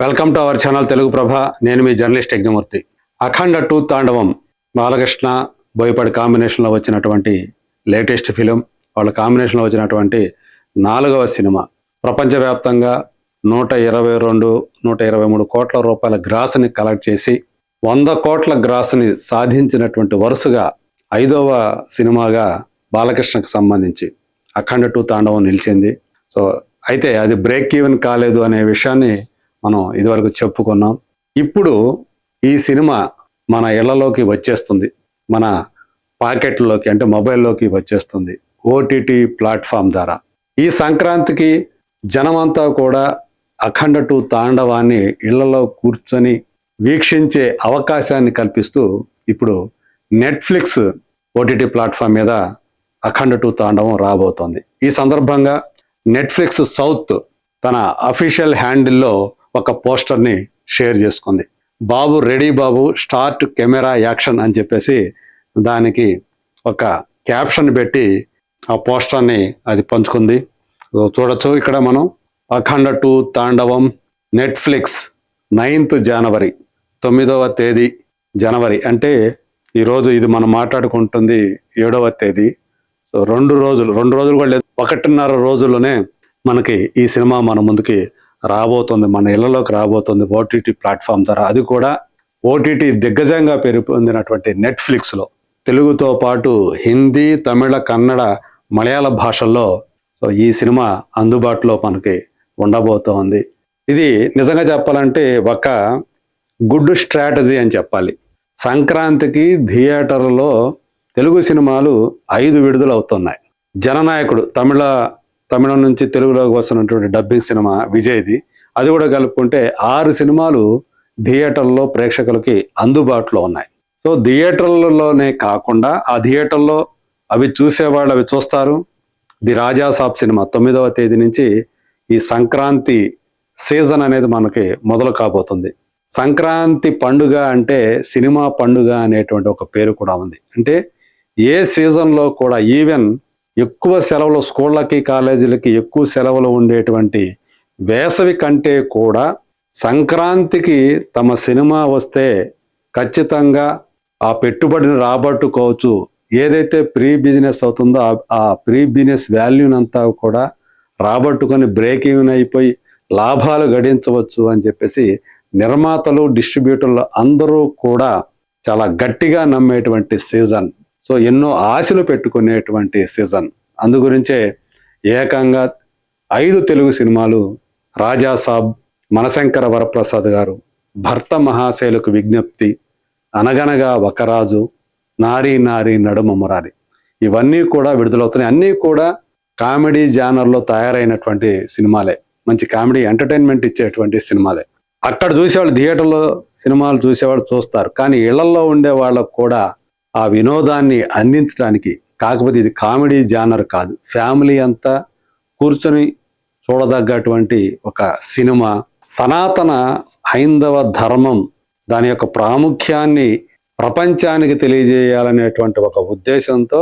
Welcome to our channel Telugu Prabha. నేను మీ journalist Yagnamurthy. Akhanda two Thandavam Balakrishna Boyapati కాంబినేషన్లో వచ్చినటువంటి లేటెస్ట్ ఫిలిం వాళ్ళ కాంబినేషన్లో వచ్చినటువంటి నాలుగవ సినిమా. ప్రపంచవ్యాప్తంగా నూట ఇరవై రెండు నూట ఇరవై మూడు కోట్ల రూపాయల గ్రాస్ని కలెక్ట్ చేసి వంద కోట్ల గ్రాస్ని సాధించినటువంటి వరుసగా ఐదవ సినిమాగా బాలకృష్ణకు సంబంధించి అఖండ టూ తాండవం నిలిచింది. సో అయితే అది బ్రేక్ ఈవెన్ కాలేదు అనే విషయాన్ని మనం ఇదివరకు చెప్పుకున్నాం. ఇప్పుడు ఈ సినిమా మన ఇళ్ళలోకి వచ్చేస్తుంది. మన పాకెట్లోకి అంటే మొబైల్లోకి వచ్చేస్తుంది. ఓటీటీ ప్లాట్ఫామ్ ద్వారా. ఈ సంక్రాంతికి జనమంతా కూడా అఖండ టూ తాండవాన్ని ఇళ్ళలో కూర్చొని వీక్షించే అవకాశాన్ని కల్పిస్తూ ఇప్పుడు నెట్ఫ్లిక్స్ ఓటీటీ ప్లాట్ఫామ్ మీద అఖండ టూ తాండవం రాబోతోంది. ఈ సందర్భంగా నెట్ఫ్లిక్స్ సౌత్ తన అఫీషియల్ హ్యాండిల్లో ఒక పోస్టర్ని షేర్ చేసుకుంది. బాబు రెడీ బాబు స్టార్ట్ కెమెరా యాక్షన్ అని చెప్పేసి దానికి ఒక క్యాప్షన్ పెట్టి ఆ పోస్టర్ని అది పంచుకుంది. చూడొచ్చు ఇక్కడ మనం. Akhanda two Thandavam Netflix ninth January తొమ్మిదవ తేదీ జనవరి. అంటే ఈరోజు ఇది మనం మాట్లాడుకుంటుంది ఏడవ తేదీ. సో రెండు రోజులు రెండు రోజులు కూడా లేదు ఒకటిన్నర రోజుల్లోనే మనకి ఈ సినిమా మన ముందుకి రాబోతుంది మన ఇళ్ళలోకి రాబోతుంది ఓటీటీ ప్లాట్ఫామ్ ద్వారా. అది కూడా ఓటీటీ దిగ్గజంగా పెరిపొందినటువంటి నెట్ఫ్లిక్స్లో. తెలుగుతో పాటు హిందీ తమిళ కన్నడ మలయాళ భాషల్లో సో ఈ సినిమా అందుబాటులో మనకి ఉండబోతోంది. ఇది నిజంగా చెప్పాలంటే ఒక గుడ్ స్ట్రాటజీ అని చెప్పాలి. సంక్రాంతికి థియేటర్లో తెలుగు సినిమాలు ఐదు విడుదల అవుతున్నాయి జననాయకుడు తమిళ తమిళం నుంచి తెలుగులోకి వస్తున్నటువంటి డబ్బింగ్ సినిమా విజయ్ది. అది కూడా కలుపుకుంటే ఆరు సినిమాలు థియేటర్లో ప్రేక్షకులకి అందుబాటులో ఉన్నాయి. సో థియేటర్లలోనే కాకుండా ఆ థియేటర్లో అవి చూసేవాళ్ళు అవి చూస్తారు. ది రాజా సాబ్ సినిమా తొమ్మిదవ తేదీ నుంచి ఈ సంక్రాంతి సీజన్ అనేది మనకి మొదలు కాబోతుంది. సంక్రాంతి పండుగ అంటే సినిమా పండుగ అనేటువంటి ఒక పేరు కూడా ఉంది. అంటే ఏ సీజన్లో కూడా ఈవెన్ ఎక్కువ సెలవులు స్కూళ్ళకి కాలేజీలకి ఎక్కువ సెలవులు ఉండేటువంటి వేసవి కంటే కూడా సంక్రాంతికి తమ సినిమా వస్తే ఖచ్చితంగా ఆ పెట్టుబడిని రాబట్టుకోవచ్చు. ఏదైతే ప్రీ బిజినెస్ అవుతుందో ఆ- ప్రీ బిజినెస్ వాల్యూనంతా కూడా రాబట్టుకొని బ్రేక్ ఈవెన్ అయిపోయి లాభాలు గడించవచ్చు అని చెప్పేసి నిర్మాతలు డిస్ట్రిబ్యూటర్లు అందరూ కూడా చాలా గట్టిగా నమ్మేటువంటి సీజన్. సో ఎన్నో ఆశలు పెట్టుకునేటువంటి సీజన్. అందు గురించే ఏకంగా ఐదు తెలుగు సినిమాలు రాజా సాబ్ మనశంకర వరప్రసాద్ గారు భర్త మహాశైలకు విజ్ఞప్తి అనగనగా ఒకరాజు నారీ నారీ నడుమ మురారి. ఇవన్నీ కూడా విడుదలవుతున్నాయి. అన్నీ కూడా కామెడీ జానర్లో తయారైనటువంటి సినిమాలే. మంచి కామెడీ ఎంటర్టైన్మెంట్ ఇచ్చేటువంటి సినిమాలే. అక్కడ చూసేవాళ్ళు థియేటర్లో సినిమాలు చూసేవాళ్ళు చూస్తారు. కానీ ఇళ్ళలో ఉండే వాళ్ళకు కూడా ఆ వినోదాన్ని అందించడానికి కాకపోతే ఇది కామెడీ జానర్ కాదు. ఫ్యామిలీ అంతా కూర్చొని చూడదగ్గటువంటి ఒక సినిమా. సనాతన హైందవ ధర్మం దాని యొక్క ప్రాముఖ్యాన్ని ప్రపంచానికి తెలియజేయాలనేటువంటి ఒక ఉద్దేశంతో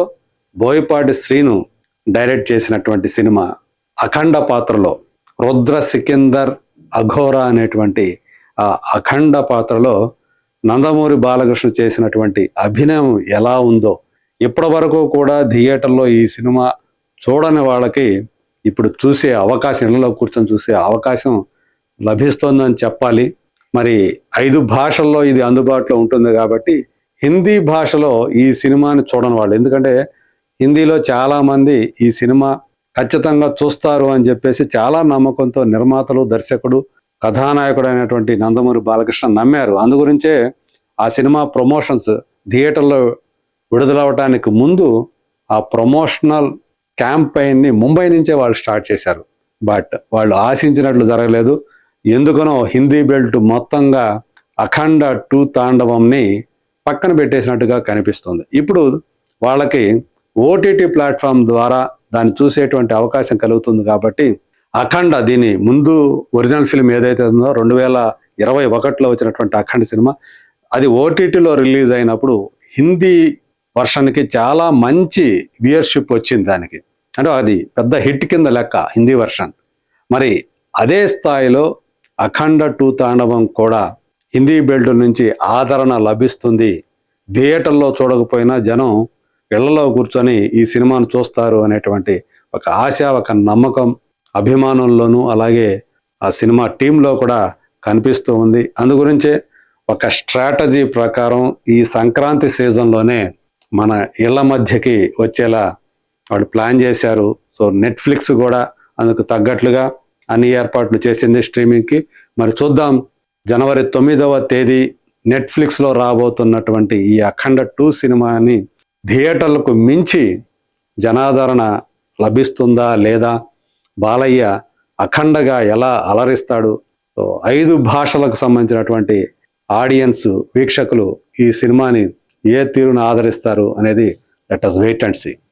బోయపాటి శ్రీను డైరెక్ట్ చేసినటువంటి సినిమా అఖండ పాత్రలో రుద్ర సికిందర్ అఘోరా అనేటువంటి ఆ అఖండ పాత్రలో నందమూరి బాలకృష్ణ చేసినటువంటి అభినయం ఎలా ఉందో ఇప్పటి వరకు కూడా థియేటర్లో ఈ సినిమా చూడని వాళ్ళకి ఇప్పుడు చూసే అవకాశం ఇళ్ళలో కూర్చొని చూసే అవకాశం లభిస్తోందని చెప్పాలి. మరి ఐదు భాషల్లో ఇది అందుబాటులో ఉంటుంది కాబట్టి హిందీ భాషలో ఈ సినిమాని చూడని వాళ్ళు. ఎందుకంటే హిందీలో చాలామంది ఈ సినిమా ఖచ్చితంగా చూస్తారు అని చెప్పేసి చాలా నమ్మకంతో నిర్మాతలు దర్శకుడు కథానాయకుడు అయినటువంటి నందమూరి బాలకృష్ణ నమ్మారు. అందు గురించే ఆ సినిమా ప్రమోషన్స్ థియేటర్లో విడుదలవటానికి ముందు ఆ ప్రమోషనల్ క్యాంపెయిన్ని ముంబై నుంచే వాళ్ళు స్టార్ట్ చేశారు. బట్ వాళ్ళు ఆశించినట్లు జరగలేదు. ఎందుకనో హిందీ బెల్ట్ మొత్తంగా అఖండ టూ తాండవంని పక్కన పెట్టేసినట్టుగా కనిపిస్తుంది. ఇప్పుడు వాళ్ళకి ఓటీటీ ప్లాట్ఫామ్ ద్వారా దాన్ని చూసేటువంటి అవకాశం కలుగుతుంది కాబట్టి అఖండ దీని ముందు ఒరిజినల్ ఫిల్మ్ ఏదైతే ఉందో రెండు వేల ఇరవై ఒకటిలో వచ్చినటువంటి అఖండ సినిమా అది ఓటీటీలో రిలీజ్ అయినప్పుడు హిందీ వర్షన్కి చాలా మంచి వ్యూయర్షిప్ వచ్చింది దానికి. అంటే అది పెద్ద హిట్ కింద లెక్క హిందీ వర్షన్. మరి అదే స్థాయిలో అఖండ టూ తాండవం కూడా హిందీ బెల్ట్ నుంచి ఆదరణ లభిస్తుంది. థియేటర్లో చూడకపోయినా జనం ఇళ్ళలో కూర్చొని ఈ సినిమాను చూస్తారు అనేటువంటి ఒక ఆశ ఒక నమ్మకం అభిమానుల్లోనూ అలాగే ఆ సినిమా టీంలో కూడా కనిపిస్తూ ఉంది. అందు గురించే ఒక స్ట్రాటజీ ప్రకారం ఈ సంక్రాంతి సీజన్లోనే మన ఇళ్ళ మధ్యకి వచ్చేలా వాళ్ళు ప్లాన్ చేశారు. సో నెట్ఫ్లిక్స్ కూడా అందుకు తగ్గట్లుగా అన్ని ఏర్పాట్లు చేసింది స్ట్రీమింగ్కి. మరి చూద్దాం. జనవరి తొమ్మిదవ తేదీ నెట్ఫ్లిక్స్లో రాబోతున్నటువంటి ఈ అఖండ టూ సినిమాని థియేటర్లకు మించి జనాదరణ లభిస్తుందా లేదా బాలయ్య అఖండగా ఎలా అలరిస్తాడు? సో ఐదు భాషలకు సంబంధించినటువంటి ఆడియన్స్ వీక్షకులు ఈ సినిమాని ఏ తీరును ఆదరిస్తారు అనేది let us wait and see.